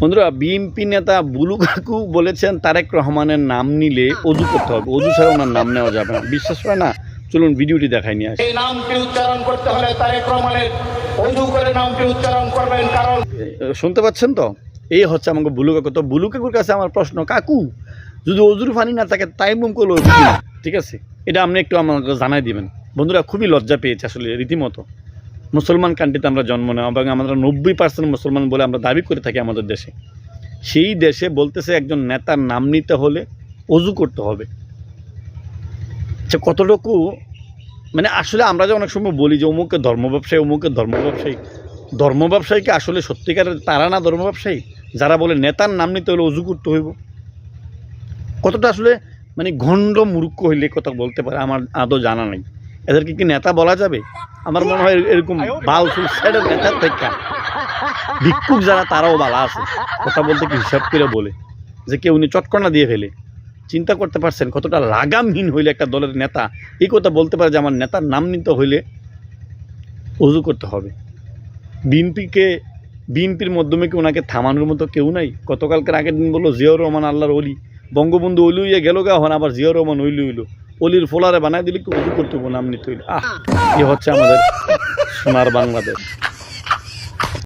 বন্ধুরা বিএনপি নেতা বুলু কাকু বলেছেন তারেক রহমানের নাম নিলে অজু করতে হবে। অজু ছাড়া ওনার নাম নেওয়া যাবে না। বিশ্বাস হয় না? চলুন ভিডিওটি দেখাই নিয়ে আসি। এই নামটি উচ্চারণ করতে হলে তারেক রহমানের অজু করে নামটি উচ্চারণ করবেন কারণ শুনতে পাচ্ছেন তো? এই হচ্ছে আমাকে বুলু কাকু। তো বুলু কাকুর কাছে আমার প্রশ্ন কাকু যদি অজুর ফানি না থাকে তাই মুম করল ঠিক আছে? এটা আপনি একটু আমাকে জানাই দিবেন। বন্ধুরা খুবই লজ্জা পেয়েছে আসলে রীতিমতো। মুসলমান কান্ট্রিতে আমরা জন্ম নেওয়া এবং আমরা নব্বই পার্সেন্ট মুসলমান বলে আমরা দাবি করে থাকি আমাদের দেশে। সেই দেশে বলতেছে একজন নেতার নাম নিতে হলে অজু করতে হবে। আচ্ছা কতটুকু মানে আসলে আমরা যে অনেক সময় বলি যে অমুকের ধর্ম ব্যবসায়ী, অমুকের ধর্ম ব্যবসায়ী। ধর্ম ব্যবসায়ীকে আসলে সত্যিকারের তারা না ধর্ম ব্যবসায়ী? যারা বলে নেতার নাম নিতে হলে অজু করতে হইব। কতটা আসলে মানে ঘণ্ড মূর্খ হইলে কথা বলতে পারে, আমার আদৌ জানা নেই। এদেরকে কি নেতা বলা যাবে? আমার মনে হয় এরকম বাল ফুল সাইডের নেতার থেকে। ভিক্ষুক যারা, তারাও বালা আছে। কথা বলতে কি হিসাব করে বলে? যে কেউ উনি চটকনা দিয়ে ফেলে। চিন্তা করতে পারছেন কতটা লাগামহীন হইলে একটা দলের নেতা। এই কথা বলতে পারে যে, আমার নেতার নাম নিতে হইলে অজু করতে হবে। বিএনপিকে, বিএনপির মাধ্যমে কি ওনাকে থামানোর মতো কেউ নাই? গতকালকের আগের দিন বলল, জিয়াউর রহমান আল্লাহর অলি বঙ্গবন্ধু অলি হইয়া গেল গা হন আবার জিয়াউর রহমান অলি হইল। অলির ফোলারে বানাই দিলে কি করতে বলে আমি তৈরি আহ, এ হচ্ছে আমাদের সোনার বাংলাদেশ।